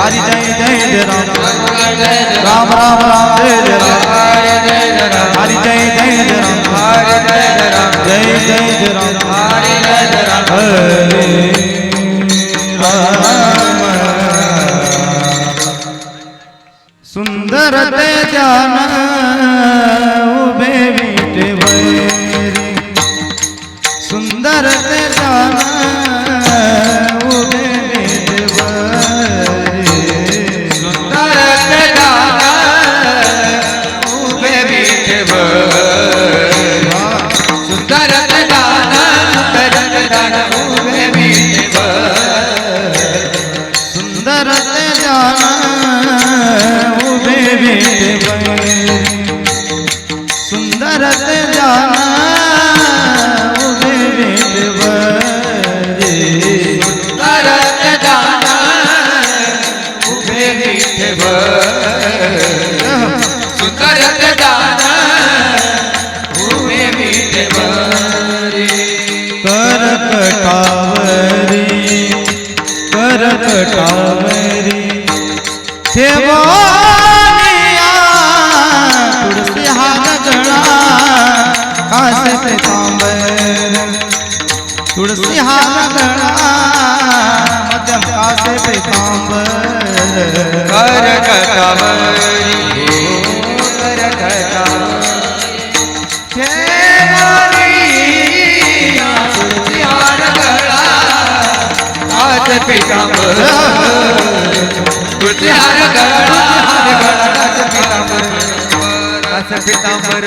हरि जय जय जय राम राम राम राम जय जय राम हरि जय जय जय राम जय जय जय राम हरे राम सुंदर ते ध्यान उभे विटे वैरी सुंदर ते ध्यान કરકટાવરી કરકટાવ.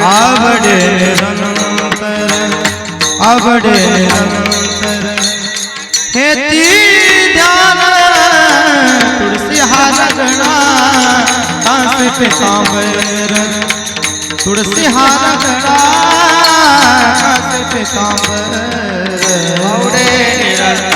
आवडे निरंतर आवडे निरंतर हे ध्यान तुळसी हार गणा, कासे पितांबर तुळसी हार गणा आवडे मकर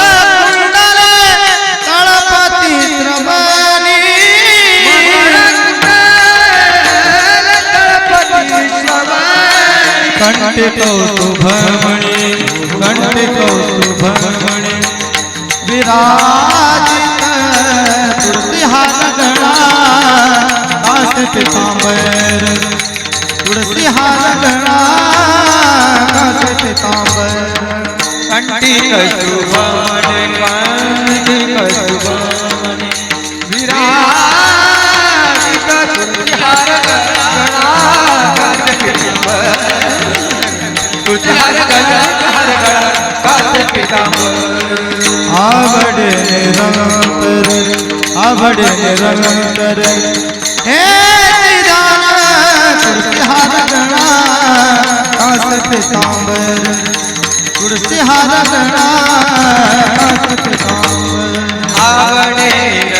कंठे कौस्तुभमणि कंठे कौस्तुभमणि विराजित तुलसी हार गणा दास पितांबर तुलसी हार गणा दास पितांबर आवडे निरंतर हे निदान तुलसी हार गणा दास पितांबर तुलसी हार गणा दास पितांबर आवडे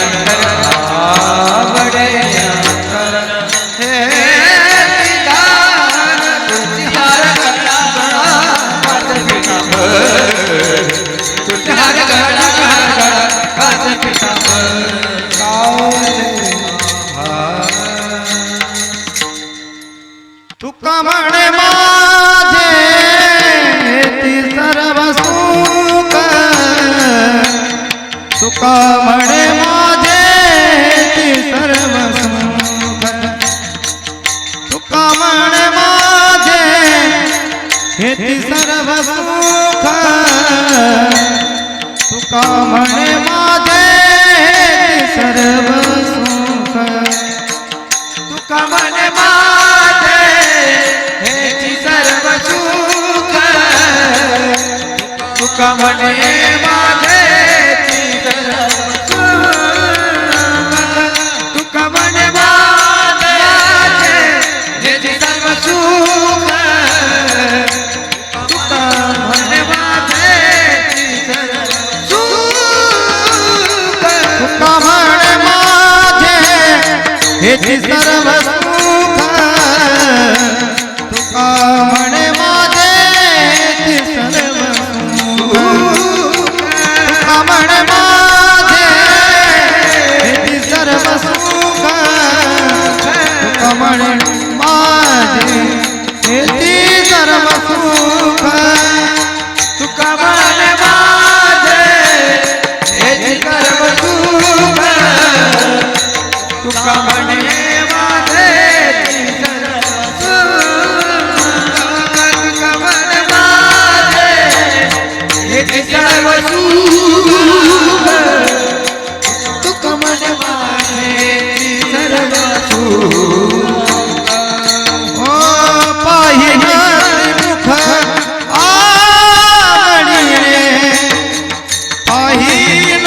तुका म्हणे माझे सर्व सुख तुका म्हणे माझे हेची सर्व सुख तुका म्हणे हेची सर्व सुख तुका म्हणे माझे सर्व सुख तुका म्हणे माझे सर्व सुख तुका म्हणे माझे हेची सर्व सुख नहीं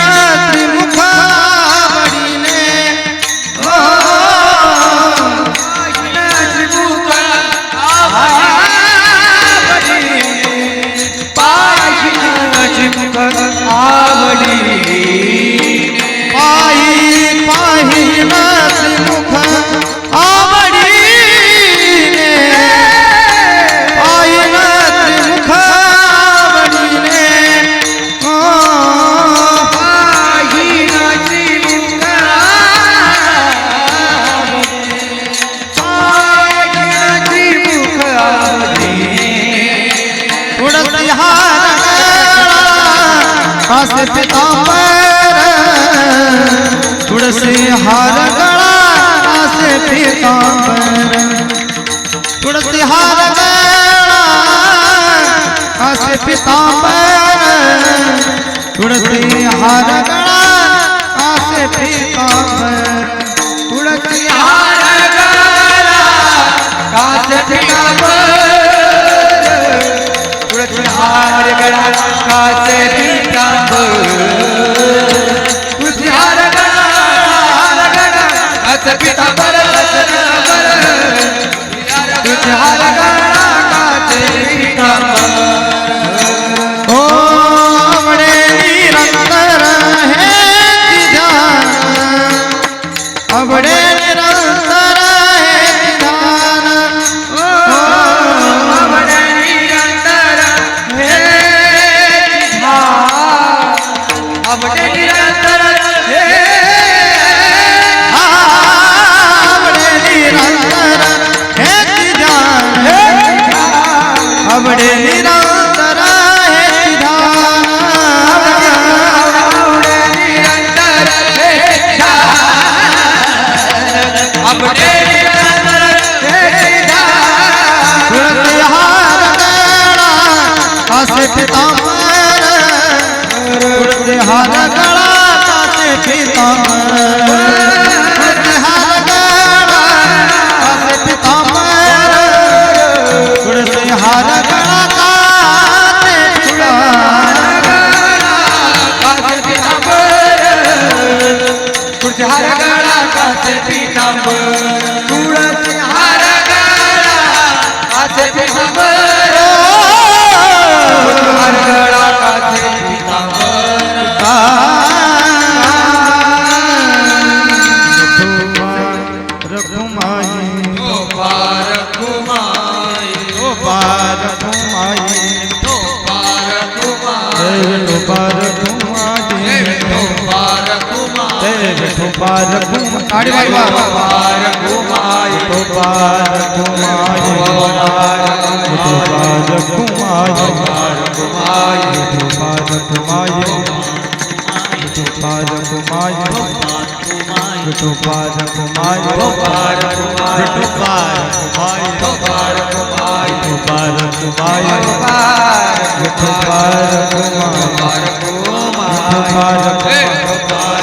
हार पितांबर तुळसी हार गळा कासे पितांबर तुळसी हार गळा कासे पितांबर तुळसी हार पितांबर तुळसी हार गळा कासे पितांबर। तुळसी પાર ઘુમાય પાર ઘુમાય તો પાર ઘુમાય તો પાર ઘુમાય પાર ઘુમાય તો પાર ઘુમાય તો પાર ઘુમાય તો પાર ઘુમાય તો પાર ઘુમાય તો પાર ઘુમાય તો પાર ઘુમાય તો પાર ઘુમાય તો પાર ઘુમાય તો પાર ઘુમાય તો પાર ઘુમાય